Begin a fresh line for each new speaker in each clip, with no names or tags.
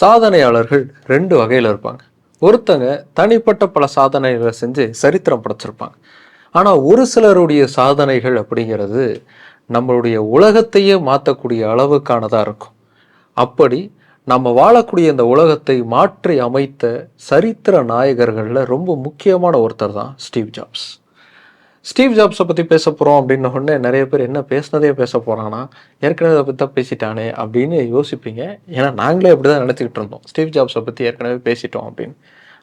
சாதனையாளர்கள் ரெண்டு வகையில் இருப்பாங்க. ஒருத்தங்க தனிப்பட்ட பல சாதனைகளை செஞ்சு சரித்திரம் படைச்சிருப்பாங்க. ஆனால் ஒரு சிலருடைய சாதனைகள் அப்படிங்கிறது நம்மளுடைய உலகத்தையே மாற்றக்கூடிய அளவுக்கானதாக இருக்கும். அப்படி நம்ம வாழக்கூடிய இந்த உலகத்தை மாற்றி அமைத்த சரித்திர நாயகர்களில் ரொம்ப முக்கியமான ஒருத்தர் தான் ஸ்டீவ் ஜாப்ஸ். ஸ்டீவ் ஜாப்ஸை பற்றி பேச போகிறோம் அப்படின்ன உடனே நிறைய பேர் என்ன பேசினதே பேச போகிறாங்கன்னா ஏற்கனவே அதை பற்றி தான் பேசிட்டானே அப்படின்னு யோசிப்பீங்க. ஏன்னா நாங்களே அப்படி தான் நினச்சிக்கிட்டு இருந்தோம். ஸ்டீவ் ஜாப்ஸை பற்றி ஏற்கனவே பேசிட்டோம் அப்படின்னு.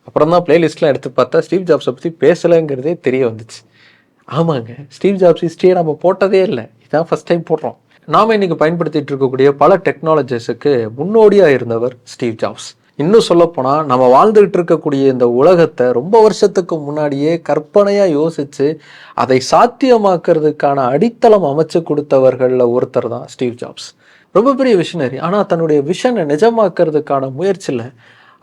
அப்புறம் தான் பிளேலிஸ்ட்லாம் எடுத்து பார்த்தா ஸ்டீவ் ஜாப்ஸை பற்றி பேசலைங்கிறதே தெரிய வந்துச்சு. ஆமாங்க. ஸ்டீவ் ஜாப்ஸ் ஹிஸ்ட்ரியை நம்ம போட்டதே இல்லை. இதான் ஃபஸ்ட் டைம் போடுறோம். நாம் இன்றைக்கி பயன்படுத்திகிட்டு இருக்கக்கூடிய பல டெக்னாலஜிஸுக்கு முன்னோடியாக இருந்தவர் ஸ்டீவ் ஜாப்ஸ். இன்னும் சொல்லப்போனால் நம்ம வாழ்ந்துகிட்டு இருக்கக்கூடிய இந்த உலகத்தை ரொம்ப வருஷத்துக்கு முன்னாடியே கற்பனையாக யோசித்து அதை சாத்தியமாக்குறதுக்கான அடித்தளம் அமைச்சு கொடுத்தவர்களில் ஒருத்தர் தான் ஸ்டீவ் ஜாப்ஸ். ரொம்ப பெரிய விஷனரி. ஆனால் தன்னுடைய விஷனை நிஜமாக்குறதுக்கான முயற்சியில்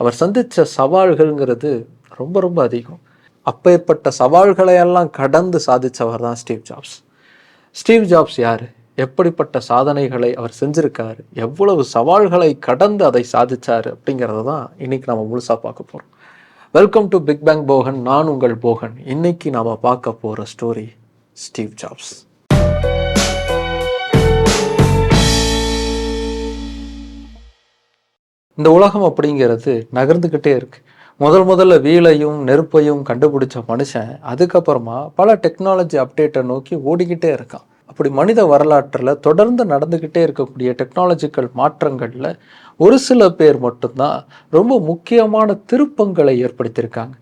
அவர் சந்தித்த சவால்கள்ங்கிறது ரொம்ப ரொம்ப அதிகம். அப்பேற்பட்ட சவால்களையெல்லாம் கடந்து சாதித்தவர் தான் ஸ்டீவ் ஜாப்ஸ். ஸ்டீவ் ஜாப்ஸ் யார்? எப்படிப்பட்ட சாதனைகளை அவர் செஞ்சுருக்காரு? எவ்வளவு சவால்களை கடந்து அதை சாதித்தார் அப்படிங்கிறத தான் இன்றைக்கி நம்ம முழுசாக பார்க்க போகிறோம் welcome to big bang Bogan நான் உங்கள் போகன். இன்னைக்கு நாம் பார்க்க போகிற ஸ்டோரி ஸ்டீவ் ஜாப்ஸ் இந்த உலகம் அப்படிங்கிறது நகர்ந்துக்கிட்டே இருக்கு. முதல் முதல்ல வீலையும் நெருப்பையும் கண்டுபிடிச்ச மனுஷன் அதுக்கப்புறமா பல டெக்னாலஜி அப்டேட்டை நோக்கி ஓடிக்கிட்டே இருக்கான். அப்படி மனித வரலாற்றில் தொடர்ந்து நடந்துக்கிட்டே இருக்கக்கூடிய டெக்னாலஜிக்கல் மாற்றங்களில் ஒரு சில பேர் மட்டும்தான் ரொம்ப முக்கியமான திருப்பங்களை ஏற்படுத்தியிருக்காங்க.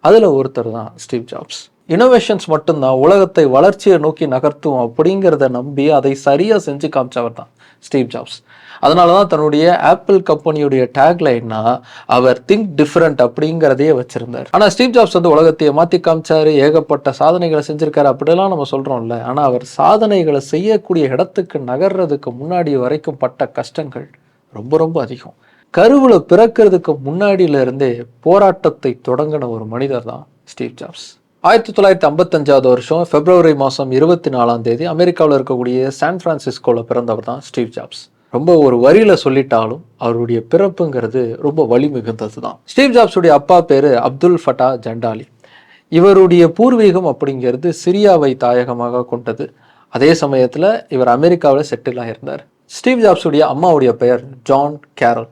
அதில் ஒருத்தர் தான் ஸ்டீவ் ஜாப்ஸ். இனோவேஷன்ஸ் மட்டும்தான் உலகத்தை வளர்ச்சியை நோக்கி நகர்த்தும் அப்படிங்கிறத நம்பி அதை சரியாக செஞ்சு காமிச்சவர் தான் ஸ்டீவ் ஜாப்ஸ். அதனால தான் தன்னுடைய ஆப்பிள் கம்பெனியுடைய டேக்லைன்னா அவர் திங்க் டிஃப்ரெண்ட் அப்படிங்கிறதையே வச்சிருந்தார். ஆனால் ஸ்டீவ் ஜாப்ஸ் வந்து உலகத்தையே மாற்றி காமிச்சாரு ஏகப்பட்ட சாதனைகளை செஞ்சிருக்காரு அப்படிலாம் நம்ம சொல்கிறோம்ல ஆனால் அவர் சாதனைகளை செய்யக்கூடிய இடத்துக்கு நகர்றதுக்கு முன்னாடி வரைக்கும் பட்ட கஷ்டங்கள் ரொம்ப ரொம்ப அதிகம். கருவில் பிறக்கிறதுக்கு முன்னாடியில இருந்தே போராட்டத்தை தொடங்கின ஒரு மனிதர் தான் ஸ்டீவ் ஜாப்ஸ். ஆயிரத்தி தொள்ளாயிரத்தி ஐம்பத்தஞ்சாவது வருஷம் பிப்ரவரி மாதம் இருபத்தி நாலாம் தேதி அமெரிக்காவில் இருக்கக்கூடிய சான் பிரான்சிஸ்கோவில் பிறந்தவர் தான் ஸ்டீவ் ஜாப்ஸ். ரொம்ப ஒரு வரியில சொல்லிட்டாலும் அவருடைய பிறப்புங்கிறது ரொம்ப வழி மிகுந்தது தான் ஸ்டீவ் ஜாப்ஸுடைய அப்பா பேரு அப்துல் ஃபட்டா ஜண்டாலி. இவருடைய பூர்வீகம் அப்படிங்கிறது சிரியாவை தாயகமாக கொண்டது. அதே சமயத்தில் இவர் அமெரிக்காவில் செட்டில் ஆகியிருந்தார் ஸ்டீவ் ஜாப்ஸுடைய அம்மாவுடைய பெயர் ஜான் கேரல்.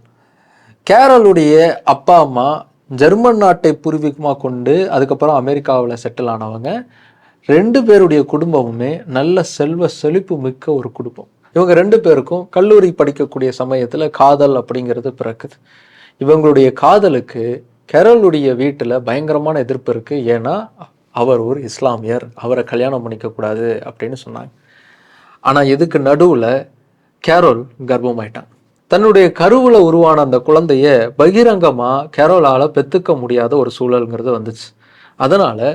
கேரளுடைய அப்பா அம்மா ஜெர்மன் நாட்டை பூர்வீகமாக கொண்டு அதுக்கப்புறம் அமெரிக்காவில் செட்டில் ஆனவங்க. ரெண்டு பேருடைய குடும்பமுமே நல்ல செல்வ செழிப்பு மிக்க ஒரு குடும்பம். இவங்க ரெண்டு பேருக்கும் கல்லூரி படிக்கக்கூடிய சமயத்தில் காதல் அப்படிங்கிறது பிறக்குது. இவங்களுடைய காதலுக்கு கெரலுடைய வீட்டில் பயங்கரமான எதிர்ப்பு இருக்குது ஏன்னா அவர் ஒரு இஸ்லாமியர் அவரை கல்யாணம் பண்ணிக்கக்கூடாது அப்படின்னு சொன்னாங்க. ஆனால் இதுக்கு நடுவில் கேரோல் கர்ப்பமாயிட்டான். தன்னுடைய கருவில் உருவான அந்த குழந்தைய பகிரங்கமாக கேரோலால் பெற்றுக்க முடியாத ஒரு சூழல்ங்கிறது வந்துச்சு. அதனால்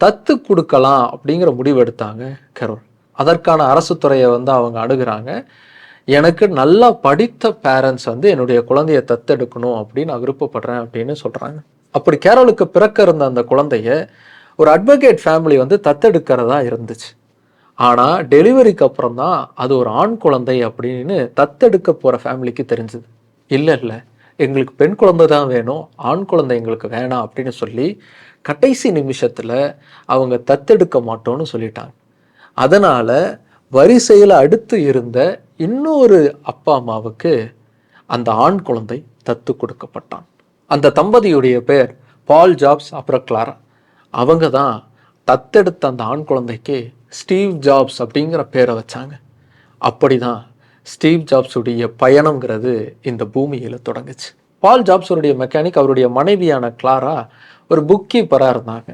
தத்து கொடுக்கலாம் அப்படிங்கிற முடிவு எடுத்தாங்க கேரோல் அதற்கான அரசு துறையை வந்து அவங்க அணுகிறாங்க. எனக்கு நல்லா படித்த பேரண்ட்ஸ் வந்து என்னுடைய குழந்தைய தத்தெடுக்கணும் அப்படின்னு நான் விருப்பப்படுறேன் அப்படின்னு சொல்கிறாங்க அப்படி கேரளுக்கு பிறக்க இருந்த அந்த குழந்தைய ஒரு அட்வொகேட் ஃபேமிலி வந்து தத்தெடுக்கிறதா இருந்துச்சு. ஆனால் டெலிவரிக்கு அப்புறம் தான் அது ஒரு ஆண் குழந்தை அப்படின்னு தத்தெடுக்க போகிற ஃபேமிலிக்கு தெரிஞ்சுது. இல்லை இல்லை. எங்களுக்கு பெண் குழந்தை தான் வேணும் ஆண் குழந்தை எங்களுக்கு வேணாம் அப்படின்னு சொல்லி கடைசி நிமிஷத்தில் அவங்க தத்தெடுக்க மாட்டோம்னு சொல்லிட்டாங்க. அதனால் வரிசையில் அடுத்து இருந்த இன்னொரு அப்பா அம்மாவுக்கு அந்த ஆண் குழந்தை தத்து கொடுக்கப்பட்டான். அந்த தம்பதியுடைய பேர் பால் ஜாப்ஸ் அப்புறம் கிளாரா. அவங்க தான் தத்தெடுத்த அந்த ஆண் குழந்தைக்கு ஸ்டீவ் ஜாப்ஸ் அப்படிங்கிற பேரை வச்சாங்க. அப்படி தான் ஸ்டீவ் ஜாப்ஸுடைய பயணங்கிறது இந்த பூமியில் தொடங்குச்சு. பால் ஜாப்ஸுடைய மெக்கானிக் அவருடைய மனைவியான கிளாரா ஒரு புக் கீப்பராக இருந்தாங்க.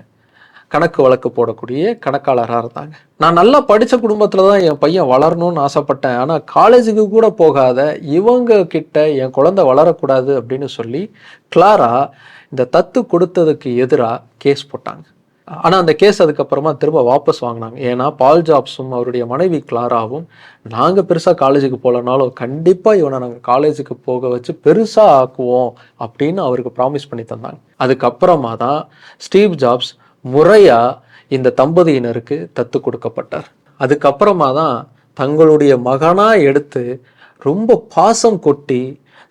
கணக்கு வழக்கு போடக்கூடிய கணக்காளராக இருந்தாங்க. நான் நல்லா படித்த குடும்பத்தில் தான் என் பையன் வளரணும்னு ஆசைப்பட்டேன். ஆனால் காலேஜுக்கு கூட போகாத இவங்க கிட்ட என் குழந்தை வளரக்கூடாது அப்படின்னு சொல்லி கிளாரா இந்த தத்து கொடுத்ததுக்கு எதிராக கேஸ் போட்டாங்க. ஆனால் அந்த கேஸ் அதுக்கப்புறமா திரும்ப வாபஸ் வாங்கினாங்க. ஏன்னா பால் ஜாப்ஸும் அவருடைய மனைவி கிளாராவும் நாங்கள் பெருசாக காலேஜுக்கு போகலனாலும் கண்டிப்பாக இவனை நாங்கள் காலேஜுக்கு போக வச்சு பெருசாக ஆக்குவோம் அப்படின்னு அவருக்கு ப்ராமிஸ் பண்ணி தந்தாங்க. அதுக்கப்புறமா தான் ஸ்டீவ் ஜாப்ஸ் முறையாக இந்த தம்பதியினருக்கு தத்து கொடுக்கப்பட்டார். அதுக்கப்புறமா தான் தங்களுடைய மகனாக எடுத்து ரொம்ப பாசம் கொட்டி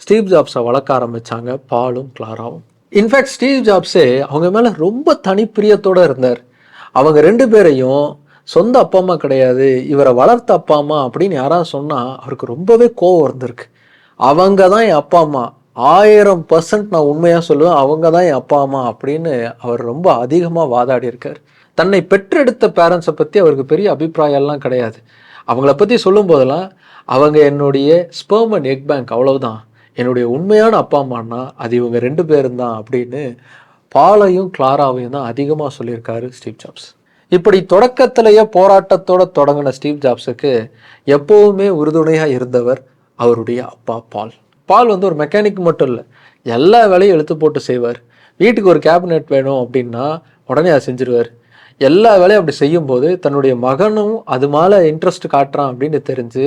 ஸ்டீவ் ஜாப்ஸை வளர்க்க ஆரம்பித்தாங்க பாலும் கிளாராவும். இன்ஃபேக்ட் ஸ்டீவ் ஜாப்ஸே அவங்க மேலே ரொம்ப தனிப்பிரியத்தோடு இருந்தார். அவங்க ரெண்டு பேரையும் சொந்த அப்பா அம்மா கிடையாது இவரை வளர்த்த அப்பா அம்மா அப்படின்னு யாராவது சொன்னால் அவருக்கு ரொம்பவே கோவம் இருந்திருக்கு. அவங்க தான் என் அப்பா அம்மா. ஆயிரம் பர்சன்ட் நான் உண்மையாக சொல்லுவேன் அவங்க தான் என் அப்பா அம்மா அப்படின்னு அவர் ரொம்ப அதிகமாக வாதாடி இருக்கார். தன்னை பெற்றெடுத்த பேரண்ட்ஸை பற்றி அவருக்கு பெரிய அபிப்பிராயம்லாம் கிடையாது. அவங்கள பற்றி சொல்லும் போதெல்லாம் அவங்க என்னுடைய ஸ்பெர்ம் அண்ட் எக் பேங்க் அவ்வளவுதான். என்னுடைய உண்மையான அப்பா அம்மானா அது இவங்க ரெண்டு பேரும் தான் அப்படின்னு பாலையும் கிளாராவையும் தான் அதிகமாக சொல்லியிருக்காரு ஸ்டீவ் ஜாப்ஸ். இப்படி தொடக்கத்திலேயே போராட்டத்தோட தொடங்கின ஸ்டீவ் ஜாப்ஸுக்கு எப்போவுமே உறுதுணையாக இருந்தவர் அவருடைய அப்பா பால். பால் வந்து ஒரு மெக்கானிக் மட்டும் இல்லை எல்லா வேலையும் எழுத்து போட்டு செய்வார். வீட்டுக்கு ஒரு கேபினெட் வேணும் அப்படின்னா உடனே அதை செஞ்சிருவார். எல்லா வேலையும் அப்படி செய்யும்போது தன்னுடைய மகனும் அது மேலே இன்ட்ரெஸ்ட் காட்டுறான் அப்படின்னு தெரிஞ்சு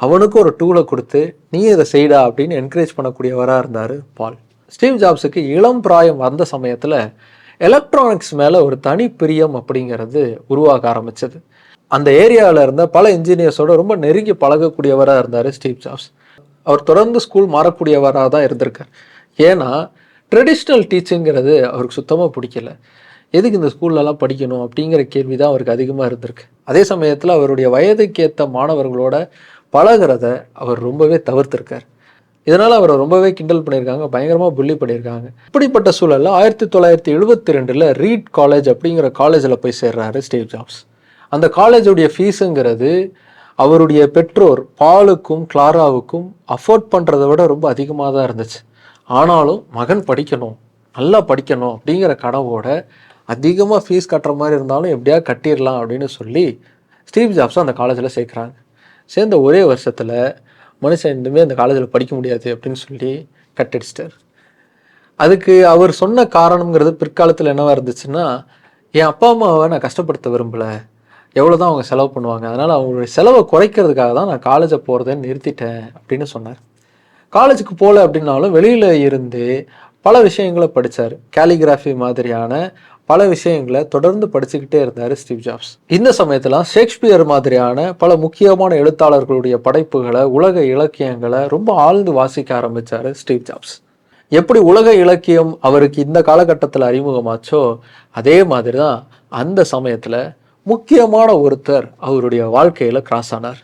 அவனுக்கும் ஒரு டூலை கொடுத்து நீ இதை செய்டா அப்படின்னு என்கரேஜ் பண்ணக்கூடியவராக இருந்தார் பால். ஸ்டீவ் ஜாப்ஸுக்கு இளம் பிராயம் வந்த சமயத்தில் எலக்ட்ரானிக்ஸ் மேலே ஒரு தனி பிரியம் அப்படிங்கிறது உருவாக ஆரம்பிச்சது. அந்த ஏரியாவில் இருந்த பல இன்ஜினியர்ஸோட ரொம்ப நெருங்கி பழகக்கூடியவராக இருந்தார் ஸ்டீவ் ஜாப்ஸ். அவர் தொடர்ந்து ஸ்கூல் மாறக்கூடியவராக தான் இருந்திருக்கார். ஏன்னா ட்ரெடிஷ்னல் டீச்சிங்கிறது அவருக்கு சுத்தமாக பிடிக்கல. எதுக்கு இந்த ஸ்கூல்லலாம் படிக்கணும்? அப்படிங்கிற கேள்வி தான் அவருக்கு அதிகமாக இருந்திருக்கு. அதே சமயத்தில் அவருடைய வயதுக்கேற்ற மாணவர்களோட பழகிறத அவர் ரொம்பவே தவிர்த்திருக்கார். இதனால் அவரை ரொம்பவே கிண்டல் பண்ணியிருக்காங்க பயங்கரமாக புள்ளி பண்ணியிருக்காங்க. இப்படிப்பட்ட சூழலில் ஆயிரத்தி தொள்ளாயிரத்தி எழுபத்தி ரெண்டில் ரீட் காலேஜ் அப்படிங்கிற காலேஜில் போய் சேர்றாரு ஸ்டீவ் ஜாப்ஸ். அந்த காலேஜுடைய ஃபீஸுங்கிறது அவருடைய பெற்றோர் பாலுக்கும் கிளாராவுக்கும் அஃபோர்ட் பண்ணுறதை விட ரொம்ப அதிகமாக தான் இருந்துச்சு. ஆனாலும் மகன் படிக்கணும் நல்லா படிக்கணும் அப்படிங்கிற கனவோட அதிகமாக ஃபீஸ் கட்டுற மாதிரி இருந்தாலும் எப்படியா கட்டிடலாம் அப்படின்னு சொல்லி ஸ்டீவ் ஜாப்ஸும் அந்த காலேஜில் சேர்க்குறாங்க. சேர்ந்த ஒரே வருஷத்தில் மனுஷன் இனிமேல் அந்த காலேஜில் படிக்க முடியாது அப்படின்னு சொல்லி கட்டடிச்சிட்டார். அதுக்கு அவர் சொன்ன காரணங்கிறது பிற்காலத்தில் என்னவாக இருந்துச்சுன்னா என் அப்பா அம்மாவை நான் கஷ்டப்படுத்த விரும்பலை. எவ்வளோ தான் அவங்க செலவு பண்ணுவாங்க. அதனால் அவங்களுடைய செலவை குறைக்கிறதுக்காக தான் நான் காலேஜை போகிறத நிறுத்திட்டேன் அப்படின்னு சொன்னார். காலேஜுக்கு போகல அப்படின்னாலும் வெளியில் இருந்து பல விஷயங்களை படித்தார் கேலிகிராஃபி மாதிரியான பல விஷயங்களை தொடர்ந்து படிச்சுக்கிட்டே இருந்தார் ஸ்டீவ் ஜாப்ஸ். இந்த சமயத்தில் ஷேக்ஸ்பியர் மாதிரியான பல முக்கியமான எழுத்தாளர்களுடைய படைப்புகளை உலக இலக்கியங்களை ரொம்ப ஆழ்ந்து வாசிக்க ஆரம்பித்தார் ஸ்டீவ் ஜாப்ஸ். எப்படி உலக இலக்கியம் அவருக்கு இந்த காலகட்டத்தில் அறிமுகமாச்சோ அதே மாதிரி தான் அந்த சமயத்தில் முக்கியமான ஒருத்தர் அவருடைய வாழ்க்கையில் கிராஸ் ஆனார்.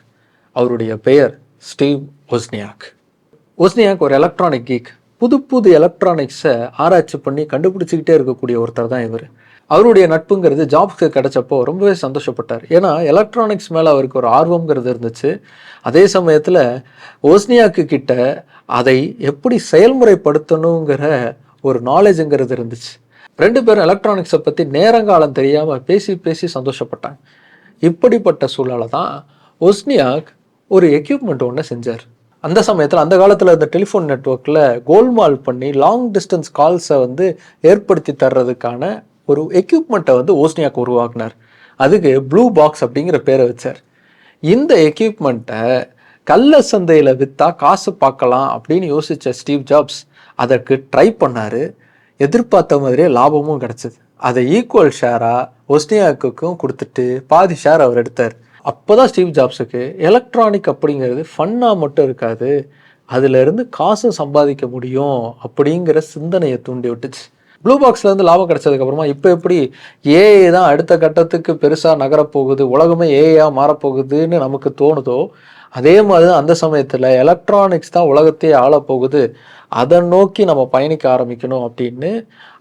அவருடைய பெயர் ஸ்டீவ் ஒஸ்னியாக். ஒஸ்னியாக் ஒரு எலக்ட்ரானிக் கீக் புது புது எலக்ட்ரானிக்ஸை ஆராய்ச்சி பண்ணி கண்டுபிடிச்சிக்கிட்டே இருக்கக்கூடிய ஒருத்தர் தான் இவர். அவருடைய நட்புங்கிறது ஜாப்க்கு கிடைச்சப்போ ரொம்பவே சந்தோஷப்பட்டார். ஏன்னா எலக்ட்ரானிக்ஸ் மேலே அவருக்கு ஒரு ஆர்வங்கிறது இருந்துச்சு. அதே சமயத்தில் ஓஸ்னியாக்கு கிட்ட அதை எப்படி செயல்முறைப்படுத்தணுங்கிற ஒரு நாலேஜுங்கிறது இருந்துச்சு. ரெண்டு பேரும் எலக்ட்ரானிக்ஸை பற்றி நேரங்காலம் தெரியாமல் பேசி பேசி சந்தோஷப்பட்டாங்க. இப்படிப்பட்ட சூழலை தான் ஒஸ்னியாக் ஒரு எக்யூப்மெண்ட் ஒன்று செஞ்சார். அந்த சமயத்தில் அந்த காலத்தில் இந்த டெலிஃபோன் நெட்ஒர்க்கில் கோல்மால் பண்ணி லாங் டிஸ்டன்ஸ் கால்ஸை வந்து ஏற்படுத்தி தர்றதுக்கான ஒரு எக்யூப்மெண்ட்டை வந்து ஓஸ்னியாக் உருவாக்குனார். அதுக்கு ப்ளூ பாக்ஸ் அப்படிங்கிற பேரை வச்சார். இந்த எக்யூப்மெண்ட்டை கள்ள சந்தையில் விற்றா காசு பார்க்கலாம் அப்படின்னு யோசித்த ஸ்டீவ் ஜாப்ஸ் அதற்கு ட்ரை பண்ணார். எதிர்பார்த்த மாதிரியே லாபமும் கிடச்சிது. அதை ஈக்குவல் ஷேராக ஒஸ்னியாக்குக்கும் கொடுத்துட்டு பாதி ஷேர் அவர் எடுத்தார். அப்போ தான் ஸ்டீவ் ஜாப்ஸுக்கு எலக்ட்ரானிக் அப்படிங்கிறது ஃபன்னாக மட்டும் இருக்காது. அதிலிருந்து காசும் சம்பாதிக்க முடியும் அப்படிங்கிற சிந்தனையை தூண்டி விட்டுச்சு. ப்ளூ பாக்ஸ்லேருந்து லாபம் கிடைச்சதுக்கப்புறமா இப்போ எப்படி ஏஐ தான் அடுத்த கட்டத்துக்கு பெருசாக நகரப்போகுது உலகமே ஏஐயாக மாறப்போகுதுன்னு நமக்கு தோணுதோ அதே மாதிரி தான் அந்த சமயத்தில் எலக்ட்ரானிக்ஸ் தான் உலகத்தையே ஆளப்போகுது. அதை நோக்கி நம்ம பயணிக்க ஆரம்பிக்கணும் அப்படின்னு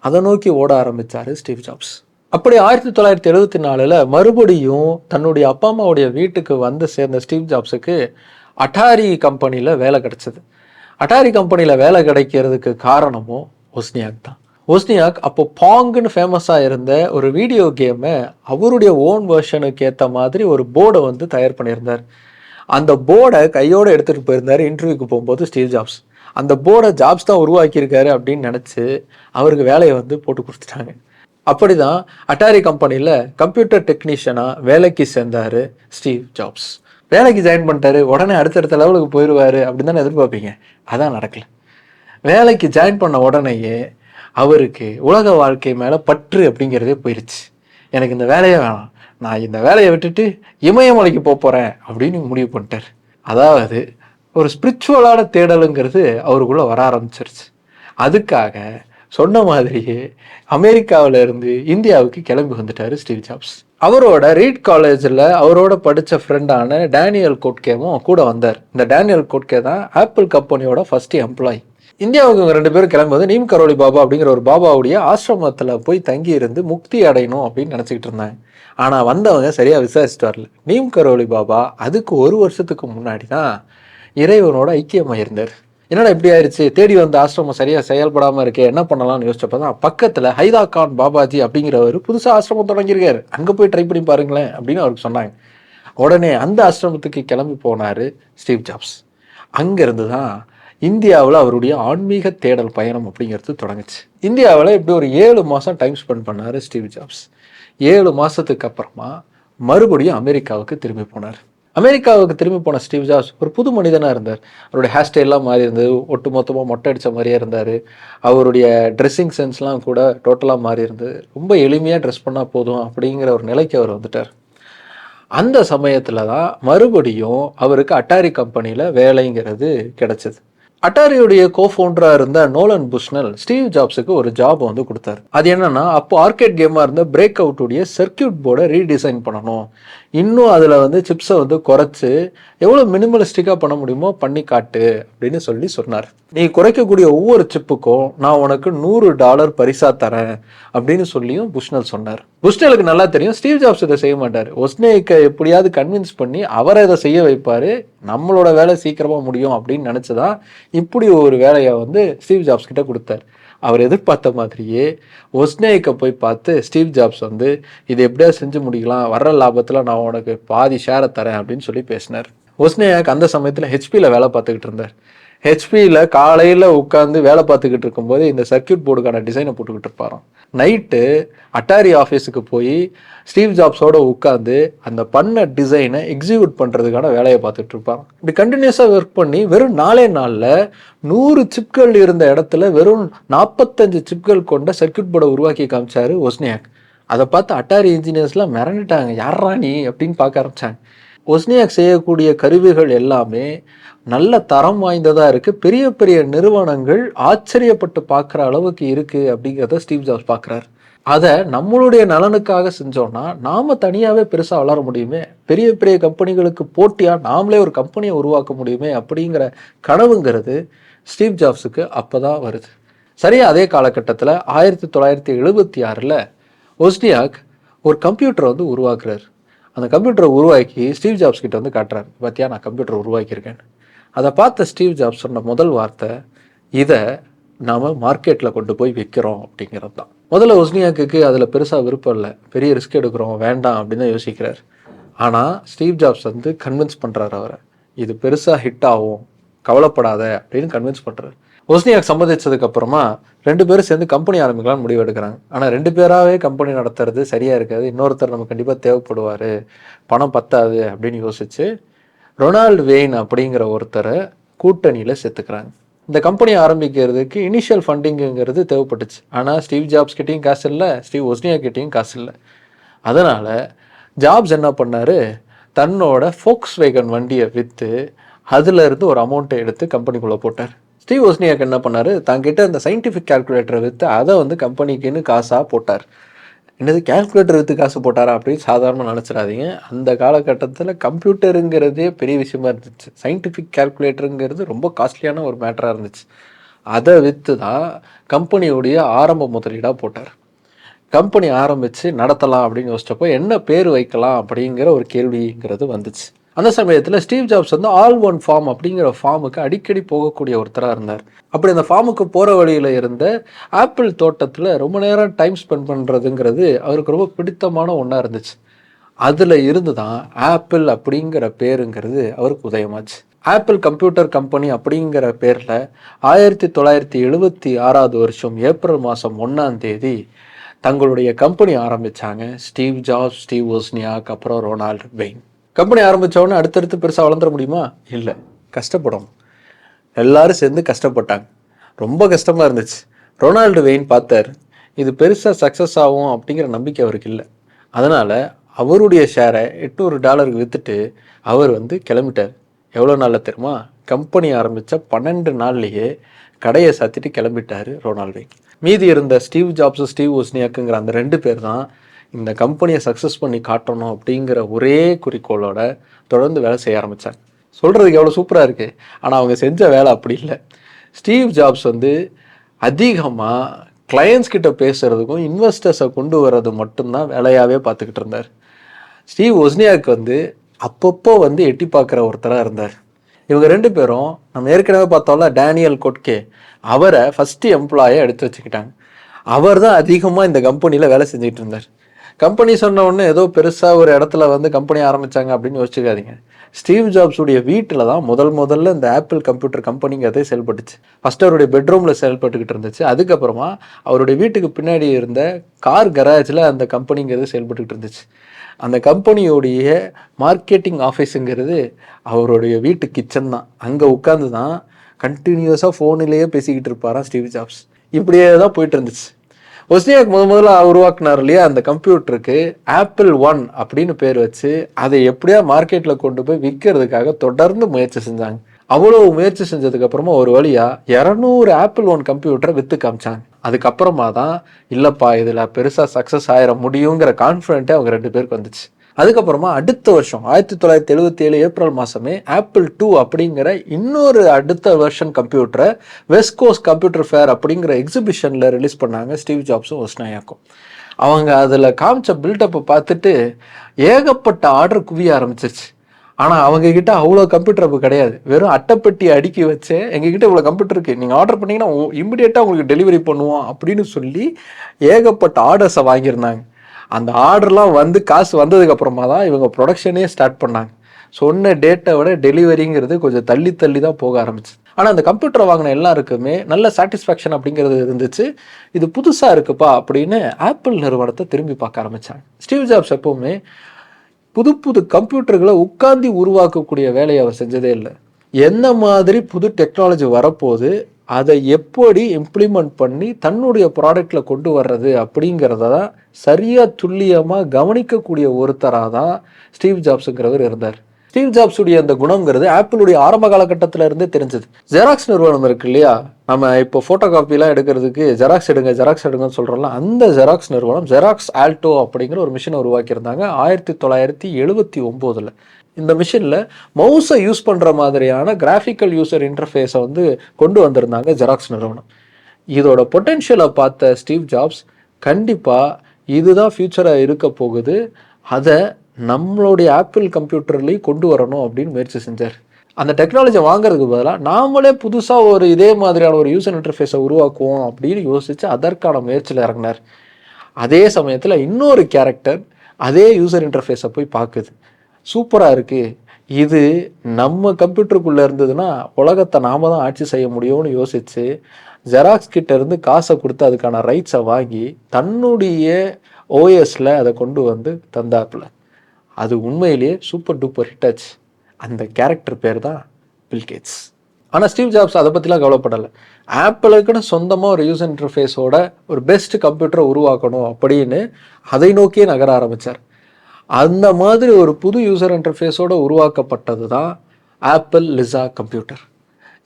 அதை நோக்கி ஓட ஆரம்பித்தார் ஸ்டீவ் ஜாப்ஸ். அப்படி ஆயிரத்தி தொள்ளாயிரத்தி எழுபத்தி நாலில் மறுபடியும் தன்னுடைய அப்பா அம்மாவுடைய வீட்டுக்கு வந்து சேர்ந்த ஸ்டீவ் ஜாப்ஸுக்கு அட்டாரி கம்பெனியில் வேலை கிடைச்சது. அட்டாரி கம்பெனியில் வேலை கிடைக்கிறதுக்கு காரணமும் ஒஸ்னியாக் தான். ஒஸ்னியாக் அப்போ பாங்குன்னு ஃபேமஸாக இருந்த ஒரு வீடியோ கேமை அவருடைய ஓன் வேர்ஷனுக்கு ஏற்ற மாதிரி ஒரு போர்டை வந்து தயார் பண்ணியிருந்தார். அந்த போர்டை கையோடு எடுத்துகிட்டு போயிருந்தார் இன்டர்வியூக்கு போகும்போது ஸ்டீவ் ஜாப்ஸ். அந்த போர்டை ஜாப்ஸ் தான் உருவாக்கியிருக்காரு அப்படின்னு நினச்சி அவருக்கு வேலையை வந்து போட்டு கொடுத்துட்டாங்க. அப்படி தான் அட்டாரி கம்பெனியில் கம்ப்யூட்டர் டெக்னீஷியனாக வேலைக்கு சேர்ந்தார் ஸ்டீவ் ஜாப்ஸ் வேலைக்கு ஜாயின் பண்ணிட்டாரு உடனே அடுத்தடுத்த லெவலுக்கு போயிடுவார் அப்படின்னு தானே எதிர்பார்ப்பீங்க. அதான் நடக்கல. வேலைக்கு ஜாயின் பண்ண உடனேயே அவருக்கு உலக வாழ்க்கை மேலே பற்று அப்படிங்கிறதே போயிடுச்சு எனக்கு இந்த வேலையே வேணாம். நான் இந்த வேலையை விட்டுட்டு இமயமலைக்கு போக போகிறேன் அப்படின்னு முடிவு பண்ணிட்டார். அதாவது ஒரு ஸ்பிரிச்சுவலான தேடலுங்கிறது அவருக்குள்ளே வர ஆரம்பிச்சிருச்சு. அதுக்காக சொன்ன மாதிரியே அமெரிக்காவில் இருந்து இந்தியாவுக்கு கிளம்பி வந்துட்டார் ஸ்டீவ் ஜாப்ஸ். அவரோட ரீட் காலேஜில் அவரோட படித்த ஃப்ரெண்டான டேனியல் கோட்கேவும் கூட வந்தார். இந்த டேனியல் கோட்கே தான் ஆப்பிள் கம்பெனியோட ஃபஸ்ட்டு எம்ப்ளாயி இந்தியாவுக்கு இவங்க ரெண்டு பேரும் கிளம்பும்போது நீம் கரோலி பாபா அப்படிங்கிற ஒரு பாபாவுடைய ஆசிரமத்தில் போய் தங்கி இருந்து முக்தி அடையணும் அப்படின்னு நினச்சிக்கிட்டு இருந்தாங்க. ஆனால் வந்தவங்க சரியாக விசாரிச்சுட்டு வரல. நீம் கரோலி பாபா அதுக்கு ஒரு வருஷத்துக்கு முன்னாடி தான் இறைவனோட ஐக்கியமாக இருந்தார் என்னடா இப்படி ஆயிடுச்சு தேடி வந்த ஆசிரமம் சரியாக செயல்படாமல் இருக்கே என்ன பண்ணலாம்னு யோசிச்சப்ப தான் பக்கத்தில் ஹைதா கான் பாபாஜி அப்படிங்கிறவர் புதுசாக ஆசிரமம் தொடங்கியிருக்காரு. அங்கே போய் ட்ரை பண்ணி பாருங்களேன் அப்படின்னு அவருக்கு சொன்னாங்க. உடனே அந்த ஆசிரமத்துக்கு கிளம்பி போனார் ஸ்டீவ் ஜாப்ஸ். அங்கேருந்து தான் இந்தியாவில் அவருடைய ஆன்மீக தேடல் பயணம் அப்படிங்கிறது தொடங்குச்சு. இந்தியாவில் இப்படி ஒரு ஏழு மாதம் டைம் ஸ்பெண்ட் பண்ணார் ஸ்டீவ் ஜாப்ஸ். ஏழு மாதத்துக்கு அப்புறமா மறுபடியும் அமெரிக்காவுக்கு திரும்பி போனார். அமெரிக்காவுக்கு திரும்பி போன ஸ்டீவ் ஜாப்ஸ் ஒரு புது மனிதனாக இருந்தார். அவருடைய ஹேர் ஸ்டைல்லாம் மாறி இருந்தது. ஒட்டு மொத்தமாக மொட்டை அடித்த மாதிரியே இருந்தார். அவருடைய ட்ரெஸ்ஸிங் சென்ஸ்லாம் கூட டோட்டலாக மாறி இருந்தது. ரொம்ப எளிமையாக ட்ரெஸ் பண்ணால் போதும் அப்படிங்கிற ஒரு நிலைக்கு அவர் வந்துட்டார். அந்த சமயத்தில் தான் மறுபடியும் அவருக்கு அட்டாரி கம்பெனியில் வேலைங்கிறது கிடச்சிது. அட்டாரியுடைய கோஃபவுண்டராக இருந்த நோலன் புஷ்னல் ஸ்டீவ் ஜாப்ஸுக்கு ஒரு ஜாப் வந்து கொடுத்தாரு. அது என்னன்னா அப்போ ஆர்கேட் கேமாக இருந்த பிரேக் அவுட்டுடைய சர்க்கியூட் போர்டை ரீடிசைன் பண்ணணும். இன்னும் அதில் வந்து சிப்ஸை வந்து குறைச்சி எவ்வளோ மினிமலிஸ்டிக்காக பண்ண முடியுமோ பண்ணி காட்டு அப்படின்னு சொல்லி சொன்னார். நீ குறைக்கக்கூடிய ஒவ்வொரு சிப்புக்கும் நான் உனக்கு நூறு டாலர் பரிசா தரேன் அப்படின்னு சொல்லியும் புஷ்னல் சொன்னார். புஷ்னலுக்கு நல்லா தெரியும். ஸ்டீவ் ஜாப்ஸ் இதை செய்ய மாட்டார். ஒஸ்னேக்கை எப்படியாவது கன்வின்ஸ் பண்ணி அவரை இதை செய்ய வைப்பார். நம்மளோட வேலை சீக்கிரமாக முடியும் அப்படின்னு நினச்சதான் இப்படி ஒரு வேலையை வந்து ஸ்டீவ் ஜாப்ஸ் கிட்ட கொடுத்தார். அவர் எதிர்பார்த்த மாதிரியே ஒஸ்னேக்கை போய் பார்த்து ஸ்டீவ் ஜாப்ஸ் வந்து இது எப்படியா செஞ்சு முடிக்கலாம். வர்ற லாபத்தில் நான் உனக்கு பாதி ஷேரை தரேன் அப்படின்னு சொல்லி பேசினார். ஒஸ்னேயாக் அந்த சமயத்தில் ஹெச்பியில் வேலை பார்த்துக்கிட்டு இருந்தார். ஹெச்பியில் காலையில் உட்காந்து வேலை பார்த்துக்கிட்டு இருக்கும்போது இந்த சர்க்கியூட் போர்டுக்கான டிசைனை போட்டுக்கிட்டு இருப்பாராம். நைட்டு அட்டாரி ஆஃபீஸுக்கு போய் ஸ்டீவ் ஜாப்ஸோட உட்காந்து அந்த பண்ண டிசைனை எக்ஸிக்யூட் பண்ணுறதுக்கான வேலையை பார்த்துட்டு இருப்பாங்க இப்படி கண்டினியூஸாக ஒர்க் பண்ணி வெறும் நாலே நாளில் நூறு சிப்கள் இருந்த இடத்துல வெறும் நாற்பத்தஞ்சு சிப்கள் கொண்ட சர்க்கியூட் போர்டை உருவாக்கி காமிச்சாரு ஒஸ்னியாக் அதை பார்த்து அட்டாரி இன்ஜினியர்ஸ்லாம் மிரண்டுட்டாங்க. யாரா நீ? அப்படின்னு பார்க்க ஆரம்பித்தாங்க ஒஸ்னியாக் செய்யக்கூடிய கருவிகள் எல்லாமே நல்ல தரம் வாய்ந்ததாக இருக்குது பெரிய பெரிய நிறுவனங்கள் ஆச்சரியப்பட்டு பார்க்குற அளவுக்கு இருக்குது அப்படிங்கிறத ஸ்டீவ் ஜாப்ஸ் பார்க்குறாரு. அதை நம்மளுடைய நலனுக்காக செஞ்சோம்னா நாம் தனியாகவே பெருசாக வளர முடியுமே? பெரிய பெரிய கம்பெனிகளுக்கு போட்டியாக நாமளே ஒரு கம்பெனியை உருவாக்க முடியுமே? அப்படிங்கிற கனவுங்கிறது ஸ்டீவ் ஜாப்ஸுக்கு அப்போ தான் வருது. சரியாக அதே காலகட்டத்தில் ஆயிரத்தி தொள்ளாயிரத்தி எழுபத்தி ஆறில் ஒஸ்டியாக் ஒரு கம்ப்யூட்டரை வந்து உருவாக்குறாரு. அந்த கம்ப்யூட்டரை உருவாக்கி ஸ்டீவ் ஜாப்ஸ் கிட்ட வந்து காட்டுறாரு. பார்த்தியா நான் கம்ப்யூட்டர் உருவாக்கியிருக்கேன் அதை பார்த்த ஸ்டீவ் ஜாப்ஸ் சொன்ன முதல் வார்த்தை இதை நாம் மார்க்கெட்டில் கொண்டு போய் விற்கிறோம் அப்படிங்கிறது தான். முதல்ல ஒஸ்னியாக்கு அதில் பெருசாக விருப்பம் இல்லை. பெரிய ரிஸ்க் எடுக்கிறோம் வேண்டாம் அப்படின்னு தான் யோசிக்கிறார். ஆனால் ஸ்டீவ் ஜாப்ஸ் வந்து கன்வின்ஸ் பண்ணுறாரு அவரை. இது பெருசாக ஹிட் ஆகும் கவலைப்படாத அப்படின்னு கன்வின்ஸ் பண்ணுறாரு ஒஸ்னியாக் சம்மதிச்சதுக்கு அப்புறமா ரெண்டு பேரும் சேர்ந்து கம்பெனி ஆரம்பிக்கலாம்னு முடிவு எடுக்கிறாங்க ஆனால் ரெண்டு பேராகவே கம்பெனி நடத்துறது சரியாக இருக்காது. இன்னொருத்தர் நம்ம கண்டிப்பாக தேவைப்படுவார். பணம் பத்தாது அப்படின்னு யோசிச்சு ரொனால்டு வெயின் அப்படிங்கிற ஒருத்தரை கூட்டணியில் சேர்த்துக்கிறாங்க. இந்த கம்பெனி ஆரம்பிக்கிறதுக்கு இனிஷியல் ஃபண்டிங்குங்கிறது தேவைப்பட்டுச்சு. ஆனால் ஸ்டீவ் ஜாப்ஸ் கிட்டேயும் காசு இல்லை ஸ்டீவ் ஒஸ்னியா கிட்டேயும் காசு இல்லை. அதனால் ஜாப்ஸ் என்ன பண்ணார்? தன்னோட ஃபோக்ஸ் வேகன் வண்டியை விற்று அதுல இருந்து ஒரு அமௌண்ட்டை எடுத்து கம்பெனிக்குள்ளே போட்டார். ஸ்டீவ் ஒஸ்னியாக் என்ன பண்ணார்? தங்கிட்ட அந்த சயின்டிஃபிக் கால்குலேட்டரை விற்று அதை வந்து கம்பெனிக்குன்னு காசாக போட்டார். என்னது கால்குலேட்டர் விற்று காசு போட்டாரா அப்படின்னு சாதாரணமாக நினச்சிடாதீங்க. அந்த காலகட்டத்தில் கம்ப்யூட்டருங்கிறதே பெரிய விஷயமா இருந்துச்சு. சயின்டிஃபிக் கால்குலேட்டருங்கிறது ரொம்ப காஸ்ட்லியான ஒரு மேட்டராக இருந்துச்சு. அதை விற்று தான் கம்பெனியுடைய ஆரம்ப முதலீடாக போட்டார். கம்பெனி ஆரம்பித்து நடத்தலாம் அப்படின்னு யோசிச்சப்போ என்ன பேர் வைக்கலாம் அப்படிங்கிற ஒரு கேள்விங்கிறது வந்துச்சு. அந்த சமயத்தில் ஸ்டீவ் ஜாப்ஸ் வந்து ஆல் ஒன் ஃபார்ம் அப்படிங்கிற ஃபார்முக்கு அடிக்கடி போகக்கூடிய ஒருத்தராக இருந்தார். அப்படி அந்த ஃபார்முக்கு போகிற வழியில் இருந்த ஆப்பிள் தோட்டத்தில் ரொம்ப நேரம் டைம் ஸ்பெண்ட் பண்ணுறதுங்கிறது அவருக்கு ரொம்ப பிடித்தமான ஒன்றா இருந்துச்சு. அதில் இருந்து தான் ஆப்பிள் அப்படிங்கிற பேருங்கிறது அவருக்கு உதயமாச்சு. ஆப்பிள் கம்ப்யூட்டர் கம்பெனி அப்படிங்கிற பேரில் ஆயிரத்தி தொள்ளாயிரத்தி எழுபத்தி ஆறாவது வருஷம் ஏப்ரல் மாதம் ஒன்றாம் தேதி தங்களுடைய கம்பெனி ஆரம்பித்தாங்க ஸ்டீவ் ஜாப்ஸ் ஸ்டீவ் ஓஸ்னியாக் அப்புறம் ரொனால்ட் வெயின் கம்பெனி ஆரம்பித்தவொடனே அடுத்தடுத்து பெருசாக வளர்ந்துட முடியுமா? இல்லை. கஷ்டப்படும். எல்லாரும் சேர்ந்து கஷ்டப்பட்டாங்க. ரொம்ப கஷ்டமாக இருந்துச்சு. ரொனால்டு வெயின் பார்த்தார். இது பெருசாக சக்ஸஸ் ஆகும் அப்படிங்கிற நம்பிக்கை அவருக்கு இல்லை. அதனால் அவருடைய ஷேரை எட்நூறு டாலருக்கு விற்றுட்டு அவர் வந்து கிளம்பிட்டார். எவ்வளோ நாளில் தெரியுமா? கம்பெனி ஆரம்பித்த பன்னெண்டு நாள்லேயே கடையை சாத்திட்டு கிளம்பிட்டார் ரொனால்டு. மீதி இருந்த ஸ்டீவ் ஜாப்ஸு ஸ்டீவ் ஓஸ்னியாக்குங்கிற அந்த ரெண்டு பேர் தான் இந்த கம்பெனியை சக்ஸஸ் பண்ணி காட்டணும் அப்படிங்கிற ஒரே குறிக்கோளோட தொடர்ந்து வேலை செய்ய ஆரம்பித்தாங்க சொல்கிறதுக்கு எவ்வளோ சூப்பராக இருக்குது ஆனால் அவங்க செஞ்ச வேலை அப்படி இல்லை. ஸ்டீவ் ஜாப்ஸ் வந்து அதிகமாக கிளையன்ஸ் கிட்ட பேசுகிறதுக்கும் இன்வெஸ்டர்ஸை கொண்டு வர்றது மட்டும்தான் வேலையாகவே பார்த்துக்கிட்டு இருந்தார். ஸ்டீவ் ஒஸ்னியாவுக்கு வந்து அப்பப்போ வந்து எட்டி பார்க்குற ஒருத்தராக இருந்தார். இவங்க ரெண்டு பேரும் நம்ம ஏற்கனவே பார்த்தோம்ல டேனியல் கொட்கே. அவரை ஃபஸ்ட்டு எம்ப்ளாயை எடுத்து வச்சுக்கிட்டாங்க. அவர் தான் அதிகமாக இந்த கம்பெனியில் வேலை செஞ்சுக்கிட்டு இருந்தார். கம்பெனி சொன்ன உடனே ஏதோ பெருசாக ஒரு இடத்துல வந்து கம்பெனி ஆரம்பித்தாங்க அப்படின்னு யோசிச்சுக்காதீங்க. ஸ்டீவ் ஜாப்ஸுடைய வீட்டில் தான் முதல் முதல்ல இந்த ஆப்பிள் கம்ப்யூட்டர் கம்பெனிங்கிறதே செயல்பட்டுச்சு. ஃபஸ்ட்டு அவருடைய பெட்ரூமில் செயல்பட்டுக்கிட்டு இருந்துச்சு. அதுக்கப்புறமா அவருடைய வீட்டுக்கு பின்னாடி இருந்த கார் கராஜில் அந்த கம்பெனிங்கிறது செயல்பட்டுக்கிட்டு இருந்துச்சு. அந்த கம்பெனியோடைய மார்க்கெட்டிங் ஆஃபீஸுங்கிறது அவருடைய வீட்டு கிச்சன் தான். அங்கே உட்காந்து தான் கண்டினியூஸாக ஃபோனிலேயே பேசிக்கிட்டு இருப்பாராம் ஸ்டீவ் ஜாப்ஸ். இப்படியே தான் போயிட்டு இருந்துச்சு. ஒஸ்னியாக் முத முதல்ல உருவாக்குனார் இல்லையா அந்த கம்ப்யூட்டருக்கு ஆப்பிள் ஒன் அப்படின்னு பேர் வச்சு அதை எப்படியா மார்க்கெட்டில் கொண்டு போய் விற்கிறதுக்காக தொடர்ந்து முயற்சி செஞ்சாங்க. அவ்வளோ முயற்சி செஞ்சதுக்கு அப்புறமா ஒரு வழியா இரநூறு ஆப்பிள் ஒன் கம்ப்யூட்டரை விற்று காமிச்சாங்க. அதுக்கப்புறமா தான் இல்லைப்பா இதில் பெருசாக சக்ஸஸ் ஆயிட முடியுங்கிற கான்ஃபிடென்ட்டே அவங்க ரெண்டு பேருக்கு வந்துச்சு. அதுக்கப்புறமா அடுத்த வருஷம் ஆயிரத்தி தொள்ளாயிரத்தி எழுபத்தி ஏழு ஏப்ரல் மாதமே ஆப்பிள் டூ அப்படிங்கிற இன்னொரு அடுத்த வெர்ஷன் கம்ப்யூட்டரை வெஸ்ட் கோஸ்ட் கம்ப்யூட்டர் ஃபேர் அப்படிங்கிற எக்ஸிபிஷனில் ரிலீஸ் பண்ணாங்க ஸ்டீவ் ஜாப்ஸும் ஒஸ்னாயாக்கும் அவங்க அதில் காமிச்ச பில்டப்பை பார்த்துட்டு ஏகப்பட்ட ஆர்டர் குவிய ஆரம்பிச்சிருச்சு. ஆனால் அவங்க கிட்ட அவ்வளோ கம்ப்யூட்டர் அப்போ கிடையாது. வெறும் அட்டைப்பெட்டி அடுக்கி வச்சு எங்ககிட்ட இவ்வளோ கம்ப்யூட்டர் இருக்குது நீங்கள் ஆர்டர் பண்ணிங்கன்னா இமிடியேட்டாக உங்களுக்கு டெலிவரி பண்ணுவோம் அப்படின்னு சொல்லி ஏகப்பட்ட ஆர்டர்ஸை வாங்கியிருந்தாங்க. அந்த ஆர்டர்லாம் வந்து காசு வந்ததுக்கு அப்புறமா தான் இவங்க ப்ரொடக்ஷனே ஸ்டார்ட் பண்ணாங்க. சொன்ன டேட்டை விட டெலிவரிங்கிறது கொஞ்சம் தள்ளி தள்ளி தான் போக ஆரம்பிச்சு. ஆனால் அந்த கம்ப்யூட்டர் வாங்கின எல்லாருக்குமே நல்ல சாட்டிஸ்ஃபேக்ஷன் அப்படிங்கிறது இருந்துச்சு. இது புதுசாக இருக்குப்பா அப்படின்னு ஆப்பிள் நிறுவனத்தை திரும்பி பார்க்க ஆரம்பித்தாங்க ஸ்டீவ் ஜாப்ஸ் எப்போவுமே புது புது கம்ப்யூட்டர்களை உட்காந்து உருவாக்கக்கூடிய வேலையை அவர் செஞ்சதே இல்லை. என்ன மாதிரி புது டெக்னாலஜி வரப்போகுது அதை எப்படி இம்ப்ளிமெண்ட் பண்ணி தன்னுடைய ப்ராடக்டில் கொண்டு வர்றது அப்படிங்கிறத தான் சரியாக துல்லியமாக கவனிக்கக்கூடிய ஒருத்தராக தான் ஸ்டீவ் ஜாப்ஸுங்கிறவர் இருந்தார். ஸ்டீவ் ஜாப்ஸுடைய அந்த குணங்கிறது ஆப்பிளுடைய ஆரம்ப காலகட்டத்தில் இருந்தே தெரிஞ்சது. ஜெராக்ஸ் நிறுவனம் இருக்கு இல்லையா? நம்ம இப்போ ஃபோட்டோ காப்பிலாம் எடுக்கிறதுக்கு ஜெராக்ஸ் எடுங்க ஜெராக்ஸ் எடுங்கன்னு சொல்கிறோம்ல அந்த ஜெராக்ஸ் நிறுவனம் ஜெராக்ஸ் ஆல்டோ அப்படிங்கிற ஒரு மிஷினை உருவாக்கியிருந்தாங்க ஆயிரத்தி தொள்ளாயிரத்தி எழுபத்தி ஒம்போதில். இந்த மிஷினில் மவுஸை யூஸ் பண்ணுற மாதிரியான கிராஃபிக்கல் யூசர் இன்டர்ஃபேஸை வந்து கொண்டு வந்திருந்தாங்க ஜெராக்ஸ் நிறுவனம். இதோட பொட்டென்ஷியலை பார்த்த ஸ்டீவ் ஜாப்ஸ் கண்டிப்பாக இதுதான் ஃப்யூச்சராக இருக்க போகுது. அதை நம்மளுடைய ஆப்பிள் கம்ப்யூட்டர்லேயும் கொண்டு வரணும் அப்படின்னு முயற்சி செஞ்சார். அந்த டெக்னாலஜியை வாங்குறதுக்கு பதிலாக நாமளே புதுசாக ஒரு இதே மாதிரியான ஒரு யூசர் இன்டர்ஃபேஸை உருவாக்குவோம் அப்படின்னு யோசித்து அதற்கான முயற்சியில் இறங்கினார். அதே சமயத்தில் இன்னொரு கேரக்டர் அதே யூசர் இன்டர்ஃபேஸை போய் பார்க்குது. சூப்பராக இருக்குது இது நம்ம கம்ப்யூட்டருக்குள்ளே இருந்ததுன்னா உலகத்தை நாம தான் ஆட்சி செய்ய முடியும்னு யோசித்து ஜெராக்ஸ் கிட்ட இருந்து காசை கொடுத்து அதுக்கான ரைட்ஸை வாங்கி தன்னுடைய ஓஎஸில் அதை கொண்டு வந்து தந்தாப்புல. அது உண்மையிலேயே சூப்பர் டூப்பர் ஹிட்டாச் அந்த கேரக்டர் பேர் தான் பில்கேட்ஸ் ஆனால் ஸ்டீவ் ஜாப்ஸ் அதை பற்றிலாம் கவலைப்படலை. ஆப்பிளுக்குன்னு சொந்தமாக ஒரு யூஸ் இன்டர்ஃபேஸோட ஒரு பெஸ்ட் கம்ப்யூட்டரை உருவாக்கணும் அப்படின்னு அதை நோக்கியே நகர ஆரம்பித்தார் அந்த மாதிரி ஒரு புது யூசர் இன்டர்ஃபேஸோட உருவாக்கப்பட்டது தான் ஆப்பிள் லிசா கம்ப்யூட்டர்